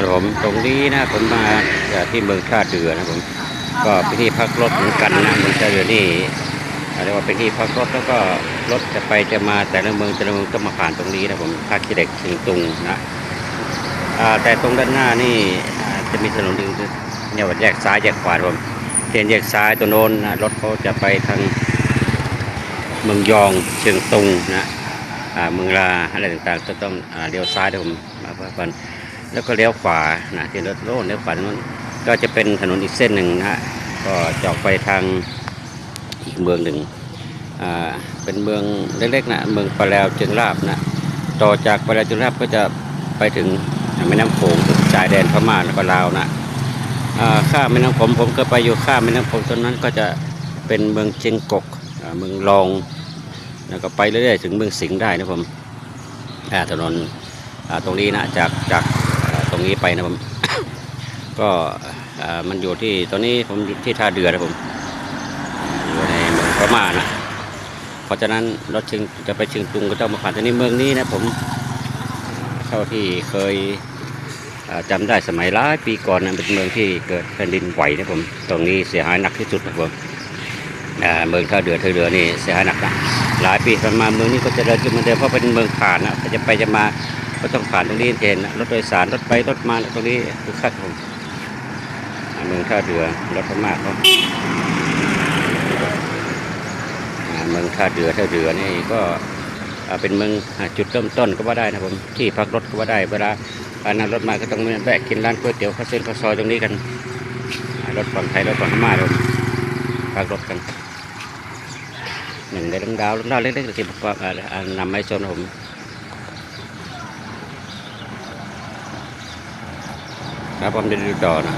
ครับผมตรงนี้นะผมมาจากที่เมืองท่าเรือนะผมก็เป็นที่พักรถเหมือนกันนะเมืองท่าเรือนี่เรียกว่าเป็นที่พักรถแล้วก็รถจะไปจะมาแต่ละเมืองแต่ละเมืองต้องมาผ่านตรงนี้นะผมท่าขี้เหล็กเชียงตุงนะแต่ตรงด้านหน้านี่จะมีถนนหนึ่งเนี่ยว่าแยกซ้ายแยกขวาผมเทียนแยกซ้ายตัวโน้นนะรถเขาจะไปทางเมืองยองเชียงตุงนะเมืองลาอะไรต่างๆก็ต้องเลี้ยวซ้ายนะผมมาเพื่อน แล้วก็เลี้ยวขวานะที่รถโล่นเลี้ยวขวาตรงนั้นก็จะเป็นถนนอีกเส้นหนึ่งนะฮะก็จอกไปทางอีกเมืองหนึ่งอ่าเป็นเมืองเล็กๆนะเมืองปะแลวจึงราบนะต่อจากปะแลวจึงราบก็จะไปถึงแม่น้ำโขงถึงชายแดนพม่าแล้วก็ลาวนะอ่าข้ามแม่น้ำผมผมก็ไปอยู่ข้ามแม่น้ำผมตรงนั้นก็จะเป็นเมืองเชียงกกอ่าเมืองรองแล้วก็ไปเรื่อยๆถึงเมืองสิงห์ได้นะผมถนนอ่าตรงนี้นะจากจาก ตรงนี้ไปนะผม ก็อ่ามันอยู่ที่ตอนนี้ผมอยู่ที่ท่าเรือนะผมอยู่ในเมืองพม่านะเพราะฉะนั้นรถเชิงจะไปเชิงตุงก็ต้องมาผ่านตรงนี้เมืองนี้นะผมเท่าที่เคยอ่าจำได้สมัยหลายปีก่อนนะเป็นเมืองที่เกิดแผ่นดินไหวนะผมตรงนี้เสียหายหนักที่สุดนะผมเมืองท่าเรือท่าเรือนี่เสียหายหนักนะหลายปีผ่านมาเมืองนี้ก็จะเริญขึ้นมือนเดิมเพราะเป็นเมืองผ่านนะจะไปจะมา ก็ต้องผ่านตรงนี้เห็นนะรถโดยสารรถไปรถมาตรงนี้คือคัดผมเมืองท่าเรือรถพม่าเขาเมืองท่าเรือท่าเรือนี่ก็เป็นเมืองจุดเริ่มต้นก็ว่าได้นะผมที่พักรถก็ว่าได้เวลาอ่านั่งรถมาก็ต้องแวะกินร้านก๋วยเตี๋ยวข้าวเส้นข้าวซอยตรงนี้กัน รถฝั่งไทยรถฝั่งพม่าเราพักรถกันหนึ่งในลังดาวลังดาวเล็กๆที่ประกอบอ่าอ่านำไม้ชนผม ครับผมจะดูต่อนะ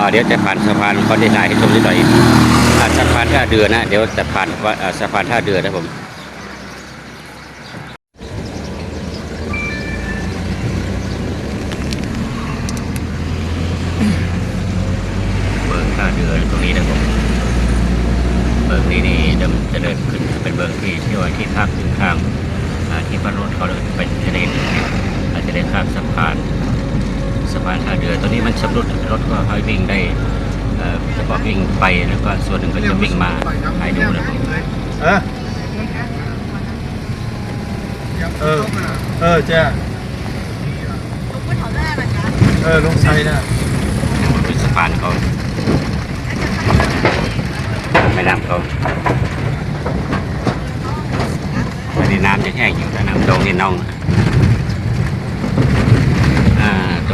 อ่าเดี๋ยวจะผ่านสะพานคอนเทนเนอร์ให้ชมนิดหน่อยอ่าสะพานท่าเรือนะ เดี๋ยวจะผ่านว่าสะพานท่าเรือนะผมเบิกท่าเรือตรงนี้นะผมเบิกนี้นี่จะเดินขึ้นเป็นเบิกที่ที่ว่าที่ภาคถึงข้างที่พระรถเขาเลยเป็นทะเลอาจจะได้ข้ามสะพาน สะพานท่าเรือตัวนี้มันชำรุดรถก็ให้วิ่งได้เอ่อเฉพาะวิ่งไปแล้วก็ส่วนหนึ่งก็จะวิ่งมาให้ดูนะผมเออเออเออจ้าเออลงไซนะเป็นสะพานเขาแม่น้ำเขาอันนี้น้ำจะแห้งอยู่แต่น้ำตรงนี่น่องอ่าต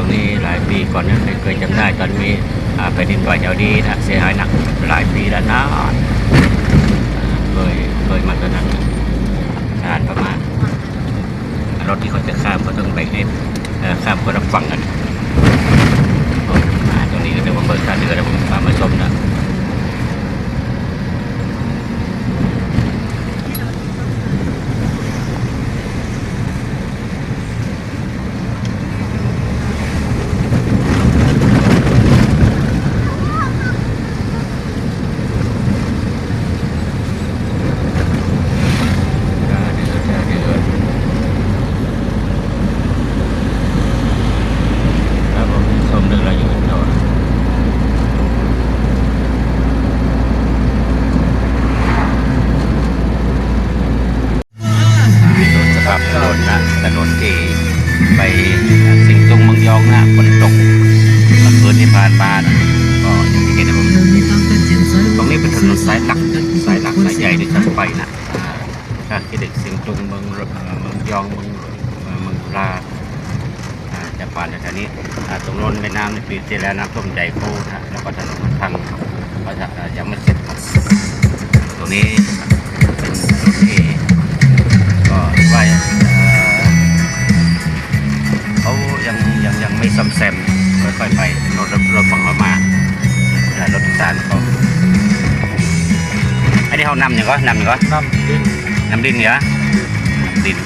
รงนี้หลายปีก่อนนะเคยเคยจำได้ตอนมีแผ่นดินไหวแถวนี้นะเสียหายหนักหลายปีแล้วนะเคยเคยมาตอนนั้นนานประมาณรถที่เขาจะข้ามก็ต้องไปให้เอ่อข้ามคนละฝั่งกัน นที่ผ่านมานะก็อย่างที่เห็นนะผมตรงนี้เป็นถนนสายหลักสายหลักสายใหญ่ที่จะไปนะอ่าถ้าที่เด็กสิงห์ตรงเมืองเอ่อเมืองยองเมืองเอ่อเมืองปลาอ่าจะผ่านแถวนี้อ่าตรงโน้นแม่น้ำในปีที่แล้วน้ำท่วมใหญ่โคนะแล้วก็ถนนมันพังก็จะอ่ายังไม่เสร็จครับตรงนี้เป็น อันนี้เขานำอย่างก็น